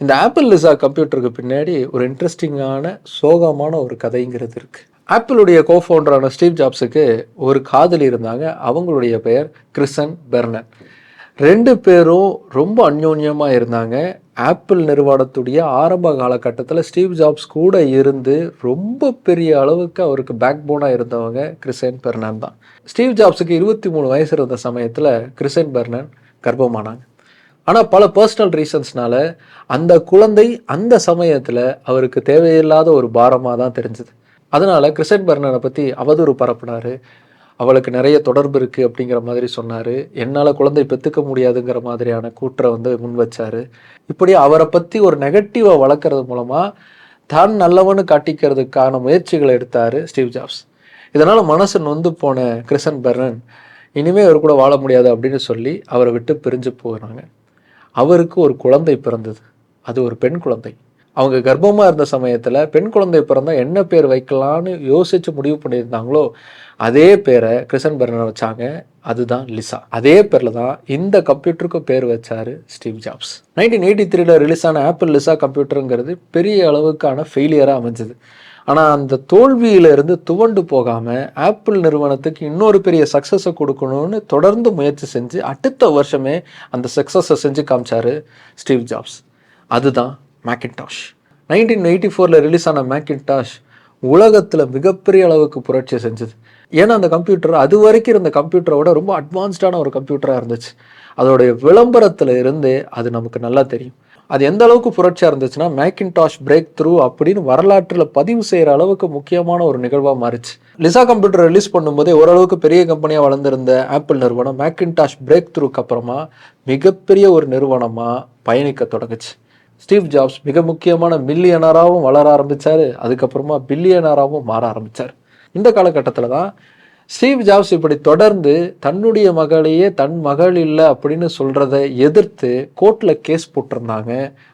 இந்த ஆப்பிள் லிசா கம்ப்யூட்டருக்கு பின்னாடி ஒரு இன்ட்ரெஸ்டிங்கான சோகமான ஒரு கதைங்கிறது இருக்குது ஆப்பிளுடைய கோஃபவுண்டரான ஸ்டீவ் ஜாப்ஸுக்கு ஒரு காதலி இருந்தாங்க. அவங்களுடைய பெயர் கிறிசன் பெர்னன். ரெண்டு பேரும் ரொம்ப அந்யோன்யமாக இருந்தாங்க. ஆப்பிள் நிறுவனத்துடைய ஆரம்ப காலகட்டத்தில் ஸ்டீவ் ஜாப்ஸ் கூட இருந்து ரொம்ப பெரிய அளவுக்கு அவருக்கு பேக் போனாக இருந்தவங்க கிறிசன் பெர்னான் தான். ஸ்டீவ் ஜாப்ஸுக்கு இருபத்தி மூணு வயசு இருந்த சமயத்தில் கிறிசன் பெர்னன் கர்ப்பமானாங்க. ஆனால் பல பர்சனல் ரீசன்ஸ்னால அந்த குழந்தை அந்த சமயத்தில் அவருக்கு தேவையில்லாத ஒரு பாரமாக தான் தெரிஞ்சுது. அதனால் கிறிசன் பெர்னனை பற்றி அவதூறு பரப்புனார். அவளுக்கு நிறைய தொடர்பு இருக்குது அப்படிங்கிற மாதிரி சொன்னார். என்னால் குழந்தை பெற்றுக்க முடியாதுங்கிற மாதிரியான கூற்றை வந்து முன் வச்சார். இப்படி அவரை பற்றி ஒரு நெகட்டிவை வளர்க்குறது மூலமாக தான் நல்லவனு காட்டிக்கிறதுக்கான முயற்சிகளை எடுத்தார் ஸ்டீவ் ஜாப்ஸ். இதனால் மனசு நொந்து போன கிறிசன் பெர்னன். இனிமேல் அவர் கூட வாழ முடியாது அப்படின்னு சொல்லி அவரை விட்டு பிரிஞ்சு போகிறாங்க அவருக்கு ஒரு குழந்தை பிறந்தது. அது ஒரு பெண் குழந்தை. அவங்க கர்ப்பமாக இருந்த சமயத்தில் பெண் குழந்தை பிறந்தா என்ன பேர் வைக்கலான்னு யோசித்து முடிவு பண்ணியிருந்தாங்களோ அதே பேரை கிறிசன் பெர்னர் வச்சாங்க. அதுதான் லிசா. அதே பேரில் தான் இந்த கம்ப்யூட்டருக்கும் பேர் வச்சார் ஸ்டீவ் ஜாப்ஸ். நைன்டீன் எயிட்டி த்ரீல ரிலீஸ் ஆன ஆப்பிள் லிசா கம்ப்யூட்டருங்கிறது பெரிய அளவுக்கான ஃபெயிலியராக அமைஞ்சது. ஆனால் அந்த தோல்வியிலிருந்து துவண்டு போகாமல் ஆப்பிள் நிறுவனத்துக்கு இன்னொரு பெரிய சக்ஸஸை கொடுக்கணும்னு தொடர்ந்து முயற்சி செஞ்சு அடுத்த வருஷமே அந்த சக்ஸஸை செஞ்சு காமிச்சாரு ஸ்டீவ் ஜாப்ஸ். அதுதான் மேக்கின்டாஷ் நைன்டீன் எயிட்டி ஃபோரில் ரிலீஸ் ஆன மேக்கின்டாஷ் உலகத்தில் மிகப்பெரிய அளவுக்கு புரட்சி செஞ்சது. ஏன்னா அந்த கம்ப்யூட்டர் அது வரைக்கும் இருந்த கம்ப்யூட்டரை விட ரொம்ப அட்வான்ஸ்டான ஒரு கம்ப்யூட்டராக இருந்துச்சு. அதோடைய விளம்பரத்தில் இருந்தே அது நமக்கு நல்லா தெரியும். அது எந்த அளவுக்கு புரட்சியாக இருந்துச்சுன்னா மேக்கின்டாஷ் பிரேக் த்ரூ அப்படின்னு வரலாற்றில் பதிவு செய்கிற அளவுக்கு முக்கியமான ஒரு நிகழ்வாக மாறிச்சு. லிசா கம்ப்யூட்டர் ரிலீஸ் பண்ணும்போதே ஓரளவுக்கு பெரிய கம்பெனியாக வளர்ந்துருந்த ஆப்பிள் நிறுவனம் மேக்கின்டாஷ் பிரேக் த்ரூக்கு அப்புறமா மிகப்பெரிய ஒரு நிறுவனமாக பயணிக்க தொடங்குச்சு. ஸ்டீவ் ஜாப்ஸ் மிக முக்கியமான மில்லியனராகவும் வளர ஆரம்பித்தார் அதுக்கப்புறமா பில்லியனராகவும் மாற ஆரம்பிச்சார். இந்த காலகட்டத்தில் தான் ஸ்டீவ் ஜாப்ஸ் இப்படி தொடர்ந்து தன்னுடைய மகளையே தன் மகள் இல்லை அப்படின்னு சொல்கிறத எதிர்த்து கோர்ட்டில் கேஸ் போட்டிருந்தாங்க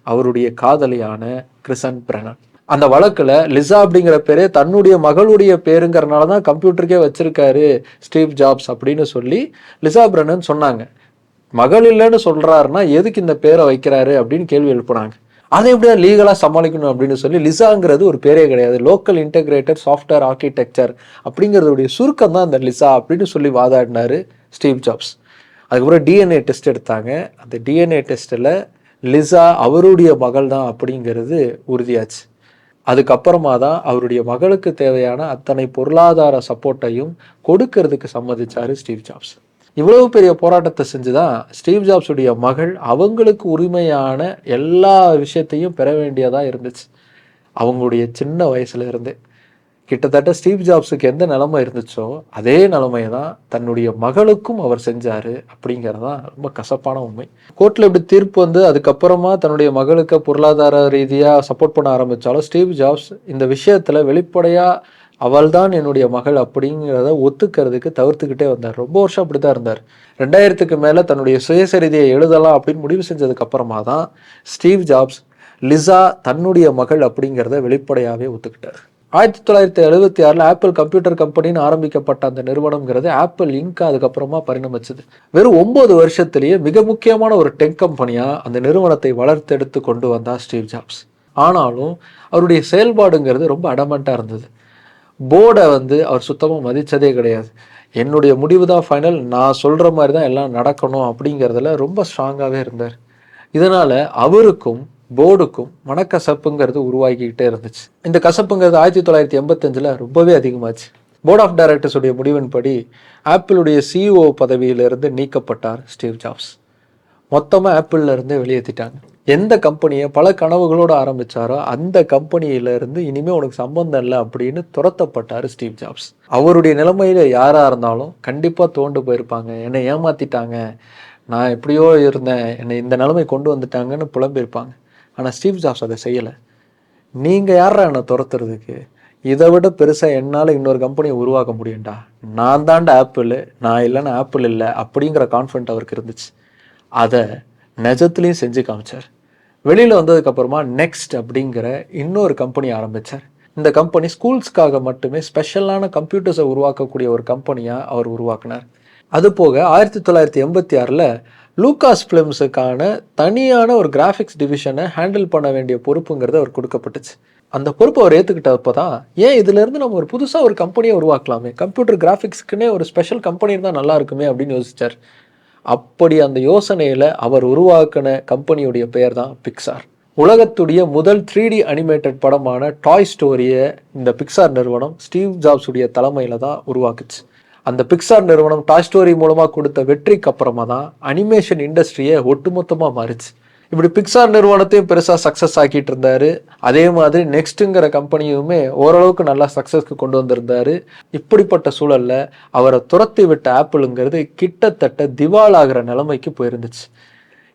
அவருடைய காதலியான கிறிசன் பிரணன் அந்த வழக்கில் லிசா அப்படிங்கிற பேரே தன்னுடைய மகளுடைய பேருங்கிறனால தான் கம்ப்யூட்டருக்கே வச்சிருக்காரு ஸ்டீவ் ஜாப்ஸ் அப்படின்னு சொல்லி லிசா பிரனன் சொன்னாங்க. மகள் இல்லைன்னு சொல்கிறாருன்னா எதுக்கு இந்த பேரை வைக்கிறாரு அப்படின்னு கேள்வி எழுப்புனாங்க. அதை எப்படியா லீகலாக சமாளிக்கணும் அப்படின்னு சொல்லி லிசாங்கிறது ஒரு பேரே கிடையாது. லோக்கல் இன்டெகிரேட்டட் சாஃப்ட்வேர் ஆர்கிடெக்சர் அப்படிங்கிறதுடைய சுருக்கம் தான் அந்த லிசா அப்படின்னு சொல்லி வாதாடினாரு ஸ்டீவ் ஜாப்ஸ். அதுக்கப்புறம் டிஎன்ஏ டெஸ்ட் எடுத்தாங்க. அந்த டிஎன்ஏ டெஸ்ட்டில் லிசா அவருடைய மகள் தான் அப்படிங்கிறது உறுதியாச்சு. அதுக்கப்புறமா தான் அவருடைய மகளுக்கு தேவையான அத்தனை பொருளாதார சப்போர்ட்டையும் கொடுக்கறதுக்கு சம்மதிச்சார் ஸ்டீவ் ஜாப்ஸ். இவ்வளவு பெரிய போராட்டத்தை செஞ்சு தான் ஸ்டீவ் ஜாப்ஸுடைய மகள் அவங்களுக்கு உரிமையான எல்லா விஷயத்தையும் பெற வேண்டியதாக இருந்துச்சு. அவங்களுடைய சின்ன வயசுல இருந்தே. கிட்டத்தட்ட ஸ்டீவ் ஜாப்ஸுக்கு எந்த நிலமை இருந்துச்சோ அதே நிலைமையை தான் தன்னுடைய மகளுக்கும் அவர் செஞ்சார் அப்படிங்கிறது தான் ரொம்ப கசப்பான உண்மை. கோர்ட்டில் இப்படி தீர்ப்பு வந்து அதுக்கப்புறமா தன்னுடைய மகளுக்கு பொருளாதார ரீதியாக சப்போர்ட் பண்ண ஆரம்பித்தாலும் ஸ்டீவ் ஜாப்ஸ் இந்த விஷயத்தில் வெளிப்படையாக அவள்தான் என்னுடைய மகள் அப்படிங்கிறத ஒத்துக்கிறதுக்கு தவிர்த்துக்கிட்டே வந்தார். ரொம்ப வருஷம் அப்படி தான் இருந்தார். ரெண்டாயிரத்துக்கு மேலே தன்னுடைய சுயசரிதியை எழுதலாம் அப்படின்னு முடிவு செஞ்சதுக்கு அப்புறமா தான் ஸ்டீவ் ஜாப்ஸ் லிசா தன்னுடைய மகள் அப்படிங்கிறத வெளிப்படையாகவே ஒத்துக்கிட்டார். ஆயிரத்தி தொள்ளாயிரத்தி எழுபத்தி ஆறில் ஆப்பிள் கம்ப்யூட்டர் கம்பெனின்னு ஆரம்பிக்கப்பட்ட அந்த நிறுவனம்ங்கிறது ஆப்பிள் இங்க் அதுக்கப்புறமா பரிணமிச்சது. வெறும் ஒன்பது வருஷத்திலேயே மிக முக்கியமான ஒரு டெக் கம்பெனியாக அந்த நிறுவனத்தை வளர்த்தெடுத்து கொண்டு வந்தார் ஸ்டீவ் ஜாப்ஸ். ஆனாலும் அவருடைய செயல்பாடுங்கிறது ரொம்ப அடமெண்ட்டாக இருந்தது. போர்டை வந்து அவர் சுத்தமாக மதித்ததே கிடையாது. என்னுடைய முடிவு தான் ஃபைனல் நான் சொல்கிற மாதிரி தான் எல்லாம் நடக்கணும் அப்படிங்கிறதுல ரொம்ப ஸ்ட்ராங்காகவே இருந்தார். இதனால் அவருக்கும் போர்டுக்கும் மனக்கசப்புங்கிறது உருவாக்கிக்கிட்டே இருந்துச்சு. இந்த கசப்புங்கிறது ஆயிரத்தி தொள்ளாயிரத்தி எண்பத்தஞ்சில் ரொம்பவே அதிகமாச்சு. போர்ட் ஆஃப் டைரக்டர்ஸுடைய முடிவின்படி ஆப்பிளுடைய சிஇஓ பதவியிலிருந்து நீக்கப்பட்டார் ஸ்டீவ் ஜாப்ஸ். மொத்தமாக ஆப்பிள்லேருந்து வெளியேற்றிட்டாங்க எந்த கம்பெனியை பல கனவுகளோடு ஆரம்பித்தாரோ அந்த கம்பெனியிலேருந்து இருந்து உனக்கு சம்பந்தம் இல்லை அப்படின்னு துரத்தப்பட்டார் ஸ்டீவ் ஜாப்ஸ். அவருடைய நிலைமையில் யாராக இருந்தாலும் கண்டிப்பாக தோண்டு போயிருப்பாங்க. என்னை ஏமாத்திட்டாங்க. நான் எப்படியோ இருந்தேன். என்னை இந்த நிலைமை கொண்டு வந்துட்டாங்கன்னு புலம்பியிருப்பாங்க. ஆனால் ஸ்டீவ் ஜாப்ஸ் அதை செய்யலை. நீங்கள் யாரா என்னை துரத்துறதுக்கு? இதை விட பெருசாக என்னால் இன்னொரு கம்பெனியை உருவாக்க முடியும்டா. நான் தாண்டா ஆப்பிள். நான் இல்லைன்னா ஆப்பிள் இல்லை அப்படிங்கிற கான்ஃபிடென்ட் அவருக்கு இருந்துச்சு. அதை நிஜத்துலேயும் செஞ்சு காமிச்சார். வெளியில் வந்ததுக்கப்புறமா நெக்ஸ்ட் அப்படிங்கிற இன்னொரு கம்பெனி ஆரம்பித்தார் இந்த கம்பெனி ஸ்கூல்ஸ்க்காக மட்டுமே ஸ்பெஷலான கம்ப்யூட்டர்ஸை உருவாக்கக்கூடிய ஒரு கம்பெனியாக அவர் உருவாக்கினார். அது போக ஆயிரத்தி தொள்ளாயிரத்தி எண்பத்தி ஆறில் லூகாஸ் ஃபிலிம்ஸுக்கான தனியான ஒரு கிராஃபிக்ஸ் டிவிஷனை ஹேண்டில் பண்ண வேண்டிய பொறுப்புங்கிறது அவர் கொடுக்கப்பட்டுச்சு. அந்த பொறுப்பை அவர் ஏற்றுக்கிட்டப்போ தான் ஏன் இதுலேருந்து நம்ம ஒரு புதுசாக ஒரு கம்பெனியை உருவாக்கலாமே? கம்ப்யூட்டர் கிராஃபிக்ஸ்க்குன்னே ஒரு ஸ்பெஷல் கம்பெனி இருந்தால் நல்லா இருக்குமே அப்படின்னு யோசிச்சார். அப்படி அந்த யோசனையில் அவர் உருவாக்கின கம்பெனியுடைய பெயர் தான் பிக்சார் உலகத்துடைய முதல் த்ரீ டி அனிமேட்டட் படமான டாய் ஸ்டோரியை இந்த பிக்சார் நிறுவனம் ஸ்டீவ் ஜாப்ஸுடைய தலைமையில் தான் உருவாக்குச்சு. அந்த பிக்சார் நிறுவனம் டாய் ஸ்டோரி மூலமாக கொடுத்த வெற்றிக்கு அப்புறமா தான் அனிமேஷன் இண்டஸ்ட்ரியை ஒட்டுமொத்தமாக மாறிச்சு. இப்படி பிக்சார் நிறுவனத்தையும் பெருசாக சக்ஸஸ் ஆக்கிட்டு இருந்தாரு. அதே மாதிரி நெக்ஸ்ட்டுங்கிற கம்பெனியுமே ஓரளவுக்கு நல்லா சக்ஸஸ்க்கு கொண்டு வந்திருந்தாரு. இப்படிப்பட்ட சூழல்ல அவரை துரத்தி விட்ட ஆப்பிளுங்கிறது கிட்டத்தட்ட திவாலாகிற நிலைமைக்கு போயிருந்துச்சு.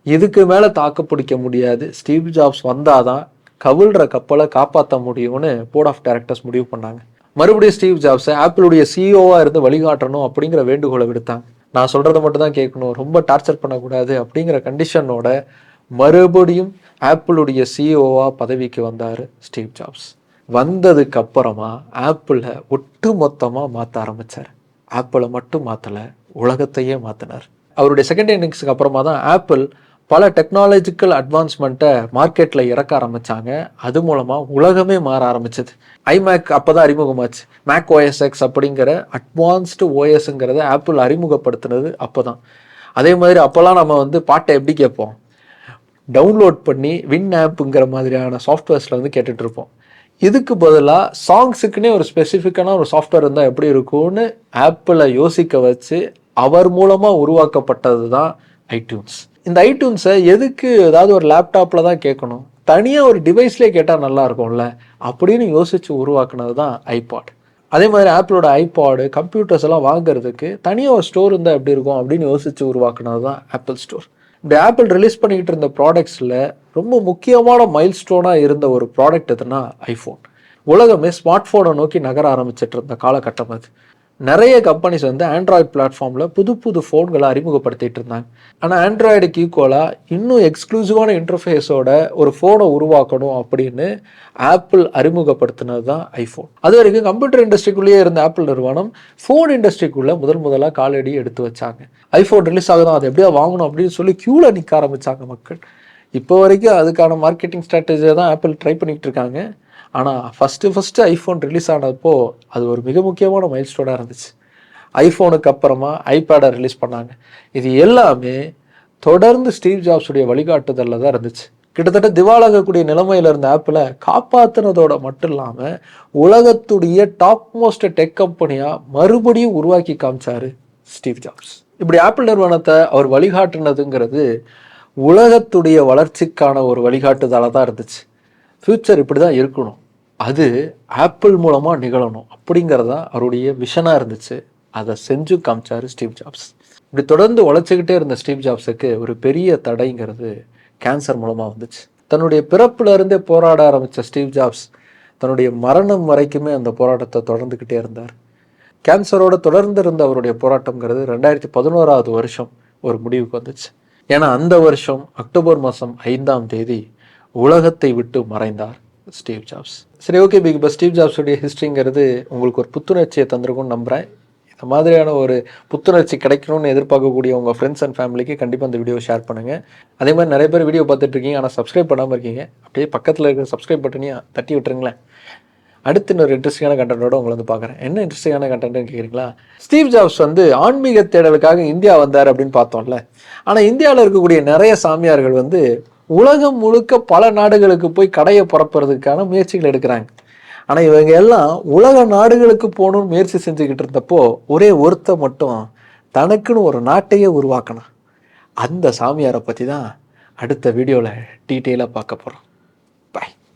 இதுக்கு மேலே தாக்கு பிடிக்க முடியாது. ஸ்டீவ் ஜாப்ஸ் வந்தாதான் கவிழ்ற கப்பலை காப்பாற்ற முடியும்னு போர்ட் ஆஃப் டைரக்டர்ஸ் முடிவு பண்ணாங்க. மறுபடியும் ஸ்டீவ் ஜாப்ஸை ஆப்பிளுடைய சிஇஓவாக இருந்து வழிகாட்டணும் அப்படிங்கிற வேண்டுகோளை விடுத்தாங்க. நான் சொல்கிறத மட்டும் தான் கேட்கணும். ரொம்ப டார்ச்சர் பண்ணக்கூடாது அப்படிங்கிற கண்டிஷனோட மறுபடியும் ஆப்பிளுடைய சிஇஓவா பதவிக்கு வந்தார் ஸ்டீவ் ஜாப்ஸ். வந்ததுக்கு அப்புறமா ஆப்பிளை ஒட்டு மொத்தமாக மாற்ற ஆரம்பித்தார் ஆப்பிளை மட்டும் மாற்றலை உலகத்தையே மாற்றினார் அவருடைய செகண்ட் இன்னிங்ஸுக்கு அப்புறமா தான் ஆப்பிள் பல டெக்னாலஜிக்கல் அட்வான்ஸ்மெண்ட்டை மார்க்கெட்டில் இறக்க ஆரம்பித்தாங்க அது மூலமாக உலகமே மாற ஆரம்பிச்சது. ஐமேக் அப்போ தான் அறிமுகமாச்சு மேக் ஓஎஸ்எக்ஸ் அப்படிங்கிற அட்வான்ஸ்டு ஓஎஸ்ங்கிறத ஆப்பிள் அறிமுகப்படுத்தினது அப்போ தான் அதே மாதிரி அப்போல்லாம் நம்ம வந்து பாட்டை எப்படி கேட்போம்? டவுன்லோட் பண்ணி வின் ஆப்புங்கிற மாதிரியான சாஃப்ட்வேர்ஸில் வந்து கேட்டுட்ருப்போம் இதுக்கு பதிலாக சாங்ஸுக்குன்னே ஒரு ஸ்பெசிஃபிக்கான ஒரு சாஃப்ட்வேர் இருந்தால் எப்படி இருக்கும்னு ஆப்பிளை யோசிக்க வச்சு அவர் மூலமாக உருவாக்கப்பட்டது தான் ஐடியூன்ஸ் இந்த ஐடியூன்ஸை எதுக்கு ஏதாவது ஒரு லேப்டாப்பில் தான் கேட்கணும்? தனியாக ஒரு டிவைஸ்லேயே கேட்டால் நல்லா இருக்கும்ல? அப்படின்னு யோசித்து உருவாக்குனது தான் ஐபாட் அதே மாதிரி ஆப்பிளோட ஐபாடு கம்ப்யூட்டர்ஸ் எல்லாம் வாங்குறதுக்கு தனியாக ஒரு ஸ்டோர் இருந்தால் எப்படி இருக்கும் அப்படின்னு யோசித்து உருவாக்குனது தான் ஆப்பிள் ஸ்டோர் இப்படி ஆப்பிள் ரிலீஸ் பண்ணிக்கிட்டு இருந்த ப்ராடக்ட்ஸில் ரொம்ப முக்கியமான மைல் ஸ்டோனாக இருந்த ஒரு ப்ராடக்ட் எதுனா ஐஃபோன் உலகமே ஸ்மார்ட் ஃபோனை நோக்கி நகர ஆரம்பிச்சிட்டு இருந்த காலகட்டம் அது. நிறைய கம்பெனிஸ் வந்து ஆண்ட்ராய்டு பிளாட்ஃபார்மில் புது புது ஃபோன்களை அறிமுகப்படுத்திட்டு இருந்தாங்க. ஆனால் ஆண்ட்ராய்டுக்கு ஈக்குவலாக இன்னும் எக்ஸ்க்ளூசிவான இன்டர்ஃபேஸோட ஒரு ஃபோனை உருவாக்கணும் அப்படின்னு ஆப்பிள் அறிமுகப்படுத்தினது தான் ஐஃபோன் அது வரைக்கும் கம்ப்யூட்டர் இண்டஸ்ட்ரிக்குள்ளேயே இருந்த ஆப்பிள் நிறுவனம் ஃபோன் இண்டஸ்ட்ரிக்குள்ளே முதல் முதலாக காலடி எடுத்து வச்சாங்க. ஐஃபோன் ரிலீஸ் ஆகுதான் அதை எப்படியா வாங்கணும் அப்படின்னு சொல்லி க்யூவில் நிற்க ஆரம்பிச்சாங்க மக்கள். இப்போ வரைக்கும் அதுக்கான மார்க்கெட்டிங் ஸ்ட்ராட்டஜியை தான் ஆப்பிள் ட்ரை பண்ணிக்கிட்டு இருக்காங்க. ஆனால் ஃபஸ்ட்டு ஃபஸ்ட்டு ஐஃபோன் ரிலீஸ் ஆனப்போ அது ஒரு மிக முக்கியமான மைல்ஸ்டோனாக இருந்துச்சு. ஐஃபோனுக்கு அப்புறமா ஐபேடை ரிலீஸ் பண்ணாங்க. இது எல்லாமே தொடர்ந்து ஸ்டீவ் ஜாப்ஸுடைய வழிகாட்டுதலில் தான் இருந்துச்சு. கிட்டத்தட்ட திவாலாகக்கூடிய நிலைமையில் இருந்த ஆப்பிளை காப்பாத்துனதோட மட்டும் இல்லாமல் உலகத்துடைய டாப் மோஸ்ட் டெக் கம்பெனியாக மறுபடியும் உருவாக்கி காமிச்சாரு ஸ்டீவ் ஜாப்ஸ். இப்படி ஆப்பிள் நிறுவனத்தை அவர் வழிகாட்டுனதுங்கிறது உலகத்துடைய வளர்ச்சிக்கான ஒரு வழிகாட்டுதலாக தான் இருந்துச்சு. ஃப்யூச்சர் இப்படி தான் இருக்கணும். அது ஆப்பிள் மூலமாக நிகழணும் அப்படிங்கிறது தான் அவருடைய விஷனாக இருந்துச்சு. அதை செஞ்சு காமிச்சாரு ஸ்டீவ் ஜாப்ஸ். இப்படி தொடர்ந்து உழைச்சிக்கிட்டே இருந்த ஸ்டீவ் ஜாப்ஸுக்கு ஒரு பெரிய தடைங்கிறது கேன்சர் மூலமாக வந்துச்சு. தன்னுடைய பிறப்புலேருந்தே போராட ஆரம்பித்த ஸ்டீவ் ஜாப்ஸ் தன்னுடைய மரணம் வரைக்குமே அந்த போராட்டத்தை தொடர்ந்துக்கிட்டே இருந்தார். கேன்சரோட தொடர்ந்து இருந்த அவருடைய போராட்டங்கிறது ரெண்டாயிரத்தி பதினோராவது வருஷம் ஒரு முடிவுக்கு வந்துச்சு. ஏன்னா அந்த வருஷம் அக்டோபர் மாதம் ஐந்தாம் தேதி உலகத்தை விட்டு மறைந்தார் ஸ்டீவ் ஜாப்ஸ். சரி ஓகே பிக் இப்போ ஸ்டீவ் ஜாப்ஸுடைய ஹிஸ்ட்ரிங்கிறது உங்களுக்கு ஒரு புத்துணர்ச்சியை தந்திருக்கும்னு நம்புகிறேன் இந்த மாதிரியான ஒரு புத்துணர்ச்சி கிடைக்கணும்னு எதிர்பார்க்கக்கூடிய உங்கள் ஃப்ரெண்ட்ஸ் அண்ட் ஃபேமிலிக்கு கண்டிப்பாக இந்த வீடியோ ஷேர் பண்ணுங்கள் அதே மாதிரி நிறைய பேர் வீடியோ பார்த்துட்டு இருக்கீங்க ஆனால் சப்ஸ்கிரைப் பண்ணாமல் இருக்கீங்க. அப்படியே பக்கத்தில் இருக்கிற சப்ஸ்கிரைப் பட்டனையும் தட்டி விட்டுருங்களேன். அடுத்து இன்னொரு இன்ட்ரெஸ்டிங்கான கண்டென்ட்டோட உங்களை வந்து பார்க்குறேன். என்ன இன்ட்ரெஸ்டிங்கான கண்டென்ட்னு கேட்குறீங்களா ஸ்டீவ் ஜாப்ஸ் வந்து ஆன்மீக தேடலுக்காக இந்தியா வந்தார் அப்படின்னு பார்த்தோம்ல. ஆனால் இந்தியாவில் இருக்கக்கூடிய நிறைய சாமியார்கள் வந்து உலகம் முழுக்க பல நாடுகளுக்கு போய் கடையை பரப்புறதுக்கான முயற்சிகள் எடுக்கிறாங்க. ஆனால் இவங்க எல்லாம் உலக நாடுகளுக்கு போகணும்னு முயற்சி செஞ்சுக்கிட்டு இருந்தப்போ ஒரே ஒருத்த மட்டும் தனக்குன்னு ஒரு நாட்டையே உருவாக்கணும் அந்த சாமியாரை பற்றி தான் அடுத்த வீடியோவில் டீட்டெயிலாக பார்க்க போகிறோம்